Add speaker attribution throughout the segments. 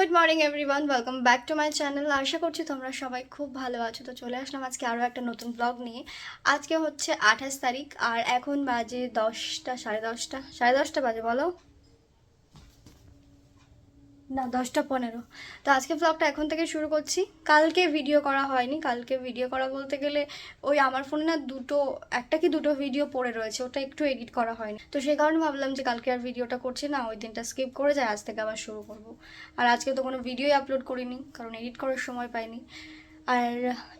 Speaker 1: Good morning everyone welcome back to my channel আশা করছি তোমরা সবাই খুব ভালো আছো। তো চলে আসলাম আজকে আরও একটা নতুন ব্লগ নিয়ে। আজকে হচ্ছে আঠাশ তারিখ, আর এখন বাজে দশটা, সাড়ে দশটা সাড়ে দশটা বাজে, বলো। না, দশটা পনেরো। তো আজকে ব্লগটা এখন থেকে শুরু করছি। কালকে ভিডিও করা হয়নি। কালকে ভিডিও করা বলতে গেলে ওই আমার ফোনে না দুটো, একটা কি দুটো ভিডিও পড়ে রয়েছে, ওটা একটু এডিট করা হয়নি। তো সেই কারণে ভাবলাম যে কালকে আর ভিডিওটা করছি না, ওই দিনটা স্কিপ করে যায় আজ থেকে আবার শুরু করব। আর আজকে তো কোনো ভিডিওই আপলোড করিনি, কারণ এডিট করার সময় পাইনি। আর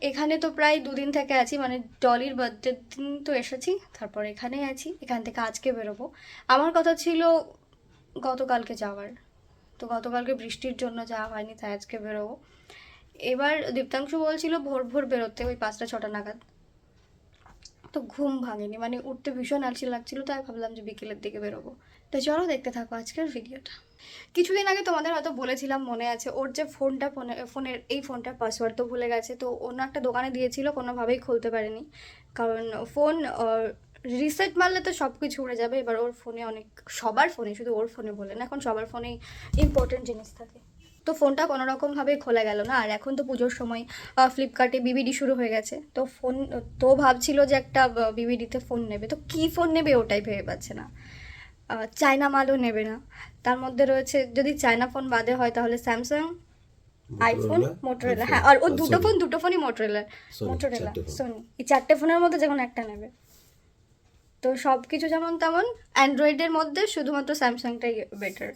Speaker 1: এখানে তো প্রায় দুদিন থেকে আছি মানে ডলির বার্থডের দিন তো এসেছি, তারপর এখানেই আছি, এখান থেকে আজকে বেরোবো। আমার কথা ছিল গতকালকে যাওয়ার। তো গতকালকে বৃষ্টির জন্য যাওয়া হয়নি তাই আজকে বেরোবো। এবার দীপ্তাংশু বলছিল ভোর ভোর বেরোতে ওই পাঁচটা ছটা নাগাদ। তো ঘুম ভাঙেনি মানে উঠতে ভীষণ আলসি লাগছিল, তাই ভাবলাম যে বিকেলের দিকে বেরোবো। তো চলো দেখতে থাকো আজকের ভিডিওটা। কিছুদিন আগে তোমাদের হয়তো বলেছিলাম, মনে আছে, ওর যে ফোনটা, ফোনে, ফোনের এই ফোনটার পাসওয়ার্ড তো ভুলে গেছে, তো অন্য একটা দোকানে দিয়েছিল, কোনোভাবেই খুলতে পারেনি। কারণ ফোন রিসেট মারলে তো সব কিছু উড়ে যাবে। এবার ওর ফোনে অনেক সবার ফোনে শুধু ওর ফোনে বলে না এখন সবার ফোনেই ইম্পর্টেন্ট জিনিস থাকে। তো ফোনটা কোনো রকমভাবে খোলা গেল না। আর এখন তো পুজোর সময় ফ্লিপকার্টে বিবিডি শুরু হয়ে গেছে। তো ফোন তো ভাবছিল যে একটা বিবিডিতে ফোন নেবে। তো কী ফোন নেবে ওটাই ভেবে পাচ্ছে না। চায়না মালও নেবে না। তার মধ্যে রয়েছে যদি চায়না ফোন বাদে হয় তাহলে স্যামসাং আইফোন মোটরোলা হ্যাঁ আর ও দুটো ফোন দুটো ফোনই মোটরোলার মোটরোলা। সোনি এই চারটে ফোনের মধ্যে যে কোনো একটা নেবে। তো সব কিছু যেমন তেমন অ্যান্ড্রয়েডের মধ্যে শুধুমাত্র স্যামসাংটাই বেটার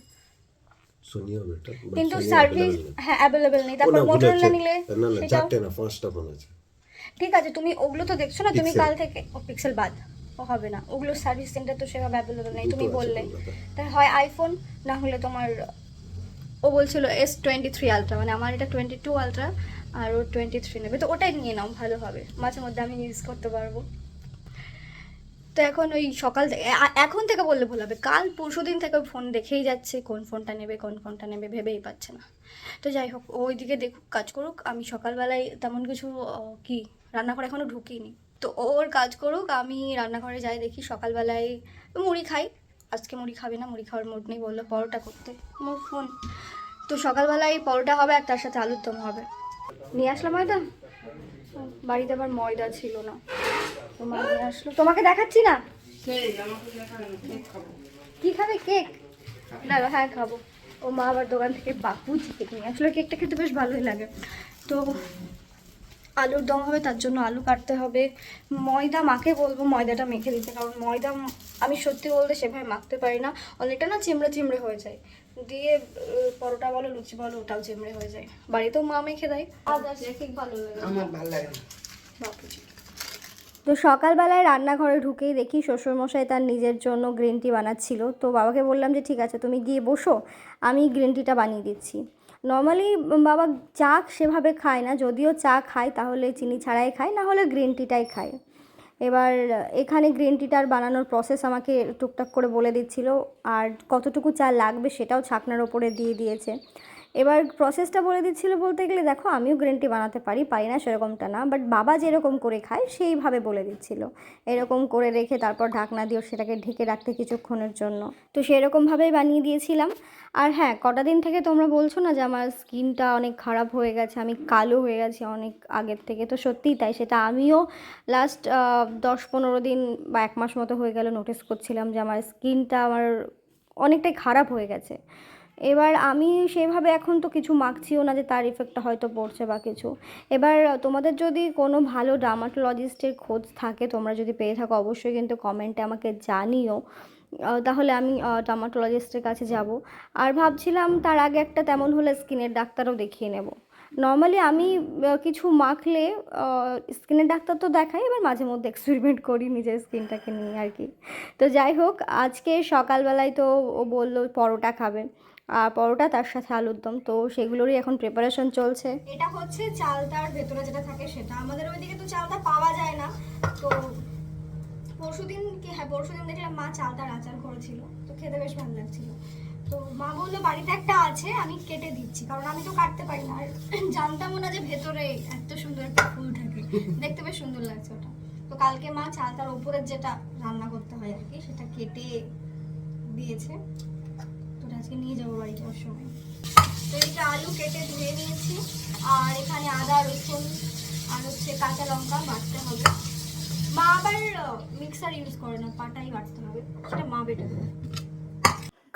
Speaker 2: সোনিও বেটার
Speaker 1: কিন্তু সার্ভিস হ্যাঁ অ্যাভেলেবেল নেই। তারপর মোটরোলা নিলে
Speaker 2: না না
Speaker 1: সেটাও
Speaker 2: চারটে না পাঁচটা ফোন আছে
Speaker 1: ঠিক আছে তুমি ওগুলো তো দেখছ না? তুমি কাল থেকে ও পিক্সেল বাদ। ও হবে না। ওগুলো সার্ভিস সেন্টার তো সেভাবে অ্যাভেলেবেল নেই। তুমি বললে। তাই হয় আইফোন না হলে তোমার ও বলছিল এস টোয়েন্টি থ্রি আলট্রা মানে আমার এটা টোয়েন্টি টু আলট্রা আর ও টোয়েন্টি থ্রি নেবে। তো ওটাই নিয়ে নাও ভালো হবে। মাঝে মধ্যে আমি ইউজ করতে পারব। তো এখন ওই সকাল থেকে এখন থেকে বললে ভুল হবে। কাল পরশু দিন থেকে ফোন দেখেই যাচ্ছে, কোন ফোনটা নেবে, কোন ফোনটা নেবে ভেবেই পাচ্ছে না। তো যাই হোক, ও ওইদিকে দেখুক, কাজ করুক। আমি সকালবেলায় তেমন কিছু কি, রান্নাঘরে এখনও ঢুকিনি। তো ওর কাজ করুক, আমি রান্নাঘরে যাই, দেখি সকালবেলায় মুড়ি খাই। আজকে মুড়ি খাবে না, মুড়ি খাওয়ার মুড নেই বলল, পরোটা করতে। আমার ফোন তো সকালবেলায় পরোটা হবে আর তার সাথে আলুর দম হবে। নিয়ে আসলাম ময়দা? বাড়িতে আবার ময়দা ছিল না। আসলো। তোমাকে দেখাচ্ছি না? কি খাবে? কেক? না হ্যাঁ খাব। ও মা আবার দোকান থেকে বাপুজি কেক নিয়ে আসলে। কেকটা খেতে বেশ ভালোই লাগে। তো আলুর দম হবে তার জন্য আলু কাটতে হবে। ময়দা মাকে বলব ময়দাটা মেখে দিতে কারণ ময়দা আমি সত্যি বলতে সেভাবে মাখতে পারি না। অনেকটা না চিমড়ে চিমড়ে হয়ে যায়। দিয়ে পরোটা বলো লুচি বলো ওটাও চিমড়ে হয়ে যায়। বাড়িতেও মা মেখে দেয়। আদার্স ভালো লাগে
Speaker 3: আমার ভালো লাগে
Speaker 1: তো সকালবেলায় রান্নাঘরে ঢুকেই দেখি শ্বশুরমশাই তার নিজের জন্য গ্রিন টি বানাচ্ছিল। তো বাবাকে বললাম যে, ঠিক আছে, তুমি গিয়ে বসো, আমি গ্রিন টিটা বানিয়ে দিচ্ছি। নর্মালি বাবা চা সেভাবে খায় না, যদিও চা খায়, তাহলে চিনি ছাড়াই খায়, না হলে গ্রিন টিটাই খায়। এবার এখানে গ্রিন টিটার বানানোর প্রসেস আমাকে টুকটাক করে বলে দিচ্ছিল, আর কতটুকু চা লাগবে সেটাও ছাকনার ওপরে দিয়ে দিয়েছে। এবার প্রসেসটা বলে দিচ্ছিল বলতে গেলে, দেখো আমিও গ্রিন টি বানাতে পারি পারি না সেরকমটা না বাট বাবা যেরকম করে খায় সেইভাবে বলে দিচ্ছিল। এরকম করে রেখে তারপর ঢাকনা দিয়ে সেটাকে ঢেকে রাখতে কিছুক্ষণের জন্য। তো সেরকমভাবেই বানিয়ে দিয়েছিলাম। আর হ্যাঁ কটা দিন থেকে তোমরা বলছো না যে আমার স্কিনটা অনেক খারাপ হয়ে গেছে, আমি কালো হয়ে গেছি অনেক আগের থেকে, তো সত্যিই তাই, সেটা আমিও লাস্ট দশ পনেরো দিন বা এক মাস মতো হয়ে গেল নোটিস করছিলাম যে আমার স্কিনটা আমার অনেকটাই খারাপ হয়ে গেছে। এবার আমি সেভাবে এখন তো কিছু মাখছিও না যে তার ইফেক্টটা হয়তো পড়ছে বা কিছু। এবার তোমাদের যদি কোনো ভালো ডার্মাটোলজিস্টের খোঁজ থাকে, তোমরা যদি পেয়ে থাকো, অবশ্যই কিন্তু কমেন্টে আমাকে জানিও। তাহলে আমি ডার্মাটোলজিস্টের কাছে যাব। আর ভাবছিলাম তার আগে একটা তেমন হলে স্কিনের ডাক্তারও দেখিয়ে নেব। নর্মালি আমি কিছু মাখলে স্কিনের ডাক্তার তো দেখাই, এবার মাঝে মধ্যে এক্সপেরিমেন্ট করি নিজের স্কিনটাকে নিয়ে আর কি। তো যাই হোক, আজকে সকালবেলায় তো ও বলল পরোটা খাবে, আর পরোটা তার সাথে আলুর দম, তো সেগুলোরই এখন প্রিপারেশন চলছে। এটা হচ্ছে চালতার ভেতরে যেটা থাকে সেটা। আমাদের ওইদিকে তো চালটা পাওয়া যায় না, তো পরশুদিন কি হ্যাঁ পরশুদিন দেখলাম মা চালতার আচার করেছিল, তো খেতে বেশ ভালো লাগছিল। তো মা বলল, বাড়িতে একটা আছে, আমি কেটে দিচ্ছি। কারণ আমি তো কাটতে পারি না। আর জানতামও না যে ভেতরে এত সুন্দর একটা ফুল থাকে। দেখতে বেশ সুন্দর লাগছে ওটা। তো কালকে মা চালতার ওপরের যেটা রান্না করতে হয় আর কি, সেটা কেটে দিয়েছে। তো আজকে নিয়ে যাব বাড়ি যাওয়ার সময় তো এইটা আলু কেটে ধুয়ে নিয়েছি, আর এখানে আদা, রসুন, আর হচ্ছে কাঁচা লঙ্কা বাটতে হবে। মা আবার মিক্সার ইউজ করে না, পাটাই বাটতে হবে। সেটা মা বেটে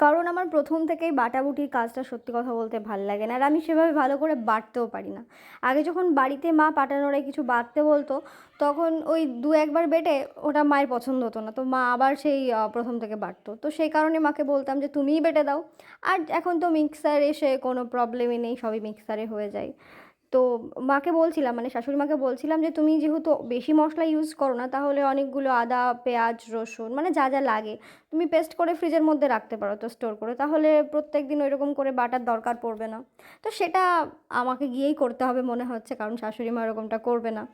Speaker 1: কারণ আমার প্রথম থেকেই বাটাবুটির কাজটা সত্যি কথা বলতে ভালো লাগে না। আর আমি সেভাবে ভালো করে বাটতেও পারি না। আগে যখন বাড়িতে মা পাটানোরে কিছু বাটতে বলতো, তখন ওই দু একবার বেটে ওটা মায়ের পছন্দ হতো না। তো মা আবার সেই প্রথম থেকে বাটতো। তো সেই কারণে মাকে বলতাম যে, তুমিই বেটে দাও। আর এখন তো মিক্সার এসে কোনো প্রবলেমই নেই, সবই মিক্সারে হয়ে যায়। তো মাকে বলছিলাম মানে শাশুড়ি মাকে বলছিলাম যে, তুমি যেহেতু বেশি মশলা ইউজ করো না তাহলে অনেকগুলো আদা, পেঁয়াজ, রসুন মানে যা যা লাগে, তুমি পেস্ট করে ফ্রিজের মধ্যে রাখতে পারো তো স্টোর করে। তাহলে প্রত্যেক দিন ওইরকম করে বাটার দরকার পড়বে না। তো সেটা আমাকে গিয়েই করতে হবে মনে হচ্ছে, কারণ শাশুড়ি মা এরকমটা করবে না।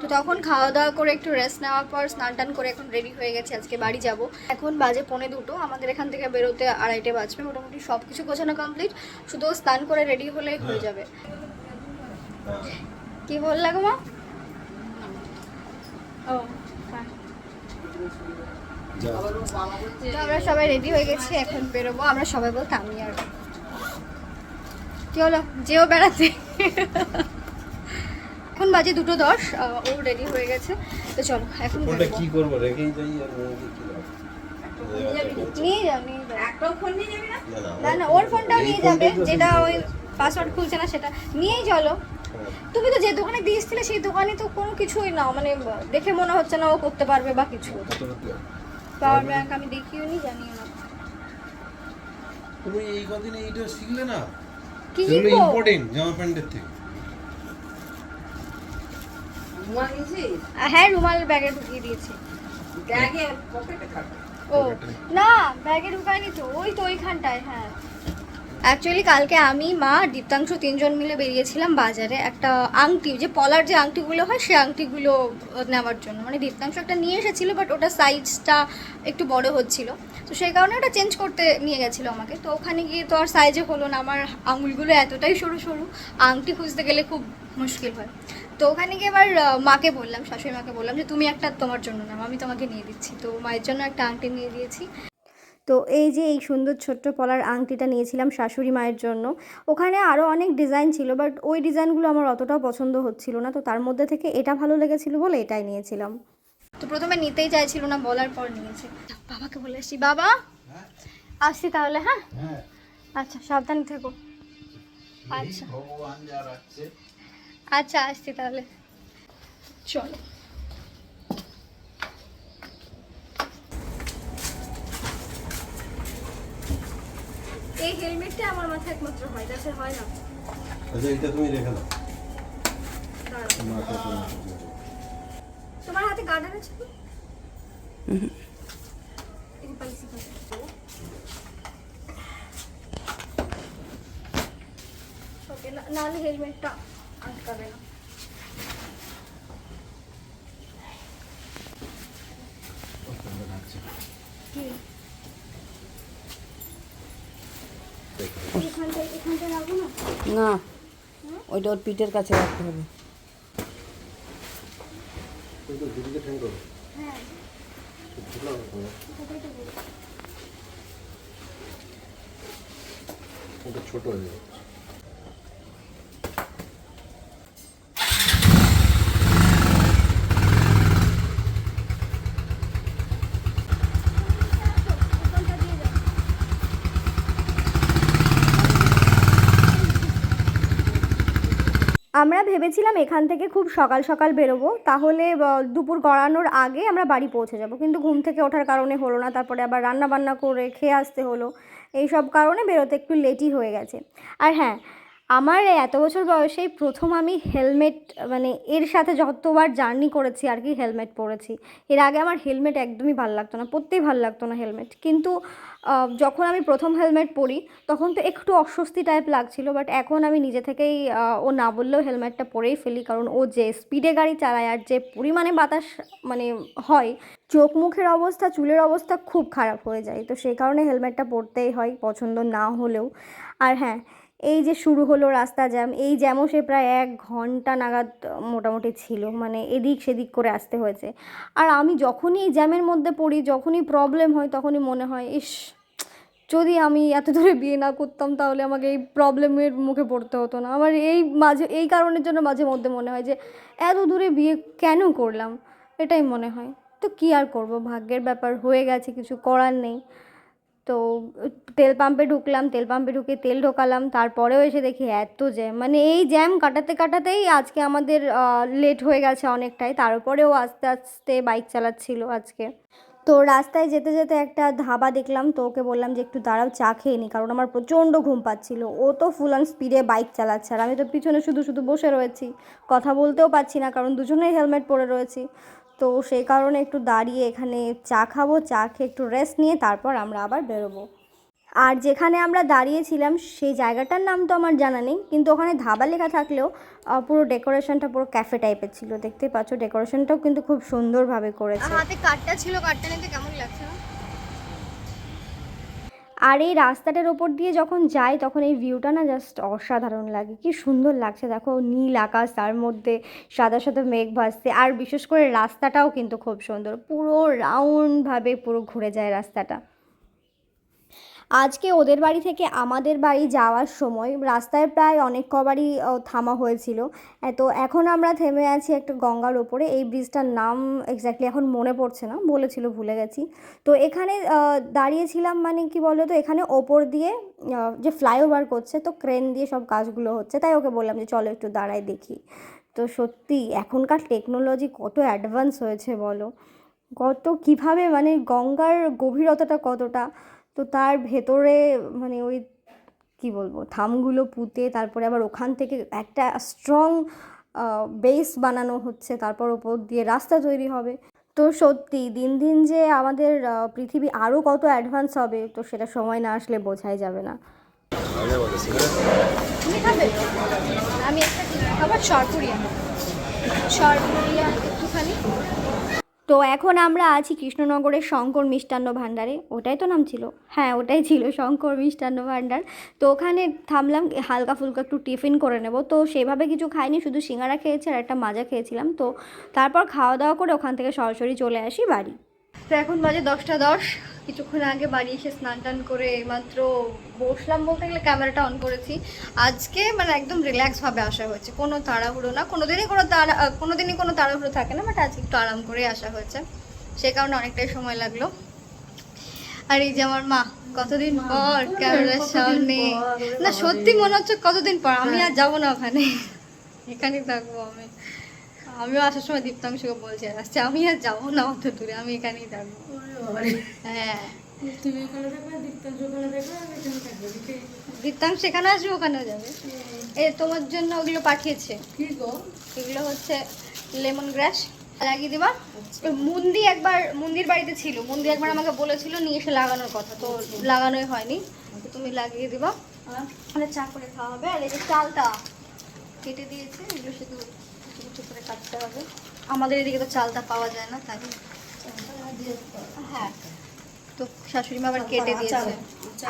Speaker 1: তো তখন খাওয়া দাওয়া করে একটু রেস্ট নেওয়ার পর স্নান টান করে এখন রেডি হয়ে গেছে, আজকে বাড়ি যাব। এখন বাজে পৌনে দুটো, আমাদের এখান থেকে বেরোতে আড়াইটে বাজবে, মোটামুটি সব কিছু গোছানো কমপ্লিট শুধু স্নান করে রেডি হলেই হয়ে যাবে। কি বললা গো মা? ও হ্যাঁ। তো আমরা সবাই রেডি হয়ে গেছি এখন বেরোবো। আমরা সবাই বলতে আমি আর কি হলো? যেও বেড়াতে। এখন বাজে দুটো দশ ও রেডি হয়ে গেছে। তো চলো এখন বেরোবো।
Speaker 2: কি করব? রেখেই যাই আর?
Speaker 1: নিয়ে যাও নিয়ে যাও
Speaker 3: একটাও ফোন নিয়ে যাবি না?
Speaker 2: না,
Speaker 1: ওর ফোনটাও নিয়ে যাবে যেটা ওই পাসওয়ার্ড খুলছে না সেটা। নিয়েই চলো। তুমি তো যে দোকানে দিয়েছিলে সেই দোকানে তো কোনো কিছুই না। মানে দেখে মনে হচ্ছে না ও করতে পারবে বা কিছু। পাওয়ার ব্যাংক আমি দেখিও নি জানিও না।
Speaker 4: তুমি এই কদিনে এইটা শিখলে না?
Speaker 1: কি শিখব
Speaker 4: ইম্পর্টেন্ট জামা প্যান্টের থেকে।
Speaker 1: হ্যাঁ রুমাল ব্যাগে ঢুকিয়ে দিয়েছি।
Speaker 3: ব্যাগে? পকেটে থাকবে।
Speaker 1: ও না ব্যাগে ঢুকায়নি তো ওই তো ওইখানটায় হ্যাঁ। অ্যাকচুয়ালি কালকে আমি, মা, দীপ্তাংশু তিনজন মিলে বেরিয়েছিলাম বাজারে। একটা আংটি, যে পলার যে আংটিগুলো হয় সেই আংটিগুলো নেওয়ার জন্য। মানে দীপ্তাংশু একটা নিয়ে এসেছিল বাট ওটা সাইজটা একটু বড় হচ্ছিল। তো সেই কারণে ওটা চেঞ্জ করতে নিয়ে গেছিল আমাকে। তো ওখানে গিয়ে তো আর সাইজে হলো না। আমার আঙুলগুলো এতটাই সরু সরু, আংটি খুঁজতে গেলে খুব মুশকিল হয়। তো ওখানে গিয়ে এবার মাকে বললাম, শাশুড়ি মাকে বললাম যে, তুমি একটা তোমার জন্য নাও, আমি তোমাকে নিয়ে দিচ্ছি। তো মায়ের জন্য একটা আংটি নিয়ে দিয়েছি। তো এই যে এই সুন্দর ছোট্ট পলার আংটিটা নিয়েছিলাম শাশুড়ি মায়ের জন্য ওখানে আরও অনেক ডিজাইন ছিল বাট ওই ডিজাইনগুলো আমার অতটাও পছন্দ হচ্ছিল না তো তার মধ্যে থেকে এটা ভালো লেগেছিল বলে এটাই নিয়েছিলাম। তো প্রথমে নিতেই চাইছিল না বলার পর নিয়েছে। বাবাকে বলে আসছি বাবা! আসছি তাহলে হ্যাঁ? আচ্ছা সাবধানে থেকো। আচ্ছা। আচ্ছা আসছি তাহলে। চলো। এই হেলমেটটা আমার মাথায় একমাত্র হয় তাছাড়া হয় না।
Speaker 2: আচ্ছা এটা তুমি রেখে দাও। তোমার
Speaker 1: হাতে গার্ডার আছে? তো এই ওকে না- নাহলে হেলমেটটা আটকাবে না। না
Speaker 3: ওইটা ওর পিঠের কাছে রাখতে হবে।
Speaker 2: ছোট হয়ে দিদিকে ঠ্যাং করো
Speaker 1: হ্যাঁ
Speaker 2: ঢুকলাম ওখানে।
Speaker 1: কোথায় তো বলব।
Speaker 2: ওটা ছোট হয়ে যাবে
Speaker 1: ওখানটা দিয়ে যাও। আমরা ভেবেছিলাম এখান থেকে খুব সকাল সকাল বেরোবো, তাহলে দুপুর গড়ানোর আগে আমরা বাড়ি পৌঁছে যাব। কিন্তু ঘুম থেকে ওঠার কারণে হলো না, তারপরে আবার রান্না বান্না করে খেয়ে আসতে হলো। এই সব কারণে বেরোতে একটু লেটই হয়ে গেছে। আর হ্যাঁ আমার এত বছর বয়সেই প্রথম আমি হেলমেট মানে এর সাথে যতবার জার্নি করেছি আর কি হেলমেট পরেছি, এর আগে আমার হেলমেট একদমই ভালো লাগতো না, পরতেই ভালো লাগতো না হেলমেট। কিন্তু যখন আমি প্রথম হেলমেট পরি, তখন তো একটু অস্বস্তি টাইপ লাগছিল বাট এখন আমি নিজে থেকেই ও না বললেও হেলমেটটা পরেই ফেলি, কারণ ও যে স্পিডে গাড়ি চালায় আর যে পরিমাণে বাতাস মানে হয়, চোখ মুখের অবস্থা, চুলের অবস্থা খুব খারাপ হয়ে যায়। তো সেই কারণে হেলমেটটা পরতেই হয়, পছন্দ না হলেও। আর হ্যাঁ এই যে শুরু হলো রাস্তা জ্যাম, এই জ্যামও সে প্রায় এক ঘণ্টা নাগাদ মোটামুটি ছিল মানে এদিক সেদিক করে আসতে হয়েছে। আর আমি যখনই এই জ্যামের মধ্যে পড়ি, যখনই প্রবলেম হয়, তখনই মনে হয়, ইস, যদি আমি এত দূরে বিয়ে না করতাম, তাহলে আমাকে এই প্রবলেমের মুখে পড়তে হতো না। আমার এই মাঝে, এই কারণের জন্য মাঝে মধ্যে মনে হয় যে, এত দূরে বিয়ে কেন করলাম? এটাই মনে হয়। তো কী আর করব? ভাগ্যের ব্যাপার হয়ে গেছে, কিছু করার নেই। তো তেল পাম্পে ঢুকলাম, তেল পাম্পে ঢুকে তেল ঢোকালাম, তারপরেও এসে দেখি এত জ্যাম মানে এই জ্যাম কাটাতে কাটাতেই আজকে আমাদের লেট হয়ে গেছে অনেকটাই তারপরেও আস্তে আস্তে বাইক চালাচ্ছিল আজকে। তো রাস্তায় যেতে যেতে একটা ধাবা দেখলাম, তো ওকে বললাম যে একটু দাঁড়াও, চা খেয়ে নি, কারণ আমার প্রচণ্ড ঘুম পাচ্ছিল। ও তো ফুল অন স্পিডে বাইক চালাচ্ছে, আর আমি তো পিছনে শুধু শুধু বসে রয়েছি, কথা বলতেও পারছি না, কারণ দুজনেই হেলমেট পরে রয়েছি। তো সেই কারণে একটু দাঁড়িয়ে এখানে চা খাব, চা খেয়ে একটু রেস্ট নিয়ে তারপর আমরা আবার বেরোবো। আর যেখানে আমরা দাঁড়িয়েছিলাম সেই জায়গাটার নাম তো আমার জানা নেই, কিন্তু ওখানে ধাবা লেখা থাকলেও পুরো ডেকোরেশনটা পুরো ক্যাফে টাইপের ছিল। দেখতে পাচ্ছ ডেকোরেশনটাও কিন্তু খুব সুন্দরভাবে করেছে।
Speaker 5: হাতে কাঠটা ছিল কাঠটা নিতে কেমন লাগছে?
Speaker 1: আর এই রাস্তাটার ওপর দিয়ে যখন যাই, তখন এই ভিউটা না জাস্ট অসাধারণ লাগে। কি সুন্দর লাগছে। দেখো নীল আকাশ, তার মধ্যে সাদা সাদা মেঘ ভাসছে। আর বিশেষ করে রাস্তাটাও কিন্তু খুব সুন্দর। পুরো রাউন্ডভাবে পুরো ঘুরে যায় রাস্তাটা। আজকে ওদের বাড়ি থেকে আমাদের বাড়ি যাওয়ার সময় রাস্তায় প্রায় অনেক কবারই থামা হয়েছিল। তো এখন আমরা থেমে আছি একটা গঙ্গার ওপরে। এই ব্রিজটার নাম এক্স্যাক্টলি এখন মনে পড়ছে না, বলেছিল, ভুলে গেছি। তো এখানে দাঁড়িয়েছিলাম মানে কি বলো তো এখানে ওপর দিয়ে যে ফ্লাইওভার করছে, তো ক্রেন দিয়ে সব কাজগুলো হচ্ছে। তাই ওকে বললাম যে, চলো একটু দাঁড়াই দেখি। তো সত্যি, এখনকার টেকনোলজি কত অ্যাডভান্স হয়েছে বলো। কত, কীভাবে মানে গঙ্গার গভীরতাটা কতটা তো তার ভেতরে মানে ওই, কি বলব, থামগুলো পুঁতে তারপরে আবার ওখান থেকে একটা স্ট্রং বেস বানানো হচ্ছে, তারপর ওপর দিয়ে রাস্তা তৈরি হবে। তো সত্যি, দিন দিন যে আমাদের পৃথিবী আরও কত অ্যাডভান্স হবে, তো সেটা সময় না আসলে বোঝাই যাবে না।
Speaker 5: আমি একটা খাবার, সরপুরিয়া। সরপুরিয়া একটুখানি।
Speaker 1: তো এখন আমরা আছি কৃষ্ণনগরের শঙ্কর মিষ্টান্ন ভাণ্ডারে। ওটাই তো নাম ছিল। হ্যাঁ ওটাই ছিল শঙ্কর মিষ্টান্ন ভাণ্ডার। তো ওখানে থামলাম, হালকা ফুলকা একটু টিফিন করে নেব। তো সেভাবে কিছু খাইনি, শুধু সিঙ্গারা খেয়েছি আর একটা মাজা খেয়েছিলাম। তো তারপর খাওয়া দাওয়া করে ওখান থেকে সরাসরি চলে আসি বাড়ি। তো এখন বাজে দশটা দশ। কিছুক্ষণ আগে বাড়ি এসে স্নান টান করে মাত্র বসলাম বলতে গেলে ক্যামেরাটা অন করেছি। আজকে মানে একদম রিল্যাক্সভাবে আসা হয়েছে। কোনো তাড়াহুড়ো না। কোনো দিনই কোনো তাড়া কোনো দিনই কোনো তাড়াহুড়ো থাকে না বাট আজকে একটু আরাম করে আসা হয়েছে। সে কারণে অনেকটাই সময় লাগল। আর এই যে আমার মা কতদিন পর ক্যামেরার সামনে। না সত্যি মনে হচ্ছে কতদিন পর? আমি আর যাব না ওখানে। এখানেই থাকব আমি। আমিও আসার সময় দীপ্তাংশকে বলছি আসছে আমি আর যাব না অত দূরে আমি এখানেই থাকব। হ্যাঁ। দীপ্তাংশ এখানে আসবে ওখানেও যাবে। এ তোমার জন্য ওগুলো পাঠিয়েছে। এগুলো হচ্ছে লেমন গ্রাস লাগিয়ে দিবা। ওই মুন্দি একবার মুন্দির বাড়িতে ছিল মুন্দি একবার আমাকে বলেছিল নিয়ে এসে লাগানোর কথা তো লাগানোই হয়নি তো তুমি লাগিয়ে দিবা। মানে চা করে খাওয়া হবে আর এই যে চালটা কেটে দিয়েছে এগুলো শুধু কাটতে হবে। আমাদের এদিকে তো চালটা পাওয়া যায় না তাই হ্যাঁ। তো শাশুড়ি মা আবার কেটে দিয়েছে।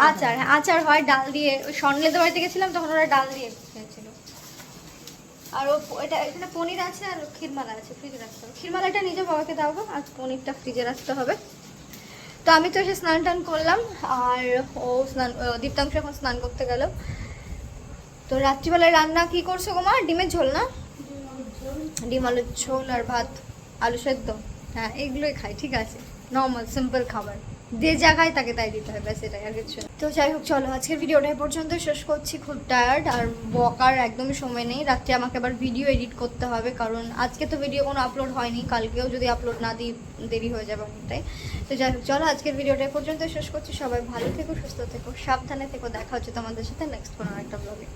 Speaker 1: আচার হ্যাঁ। আচার হয় ডাল দিয়ে ওই স্বর্ণলেদের বাড়িতে গেছিলাম তখন ওরা ডাল দিয়ে খেয়েছিল। আর ও এটা এখানে পনির আছে আর ক্ষীরমালা আছে ফ্রিজে রাখতে হবে। ক্ষীরমালাটা নিজে বাবাকে দাও আর পনিরটা ফ্রিজে রাখতে হবে। তো আমি তো এসে স্নান টান করলাম আর ও স্নান দীপ্তাংশ এখন স্নান করতে গেল। তো রাত্রিবেলায় রান্না কি করছ গো মা? ডিমের ঝোল না? ডিম আলুর ঝোল আর ভাত, আলু সেদ্ধ। হ্যাঁ এগুলোই খাই, ঠিক আছে। নর্মাল সিম্পল খাবার। যে জায়গায় তাকে তাই দিতে হবে ব্যাস এটাই, আর কিছু তো যাই হোক, চলো, আজকের ভিডিওটা পর্যন্ত শেষ করছি, খুব টায়ার্ড আর বকার একদমই সময় নেই। রাত্রে আমাকে আবার ভিডিও এডিট করতে হবে, কারণ আজকে তো ভিডিও কোনো আপলোড হয়নি। কালকেও যদি আপলোড না দিই, দেরি হয়ে যাবে অনেকটাই। তো যাই হোক, চলো, আজকের ভিডিওটা পর্যন্ত শেষ করছি। সবাই ভালো থেকো, সুস্থ থেকো, সাবধানে থেকো। দেখা হচ্ছে তোমাদের সাথে নেক্সট কোনো একটা ব্লগে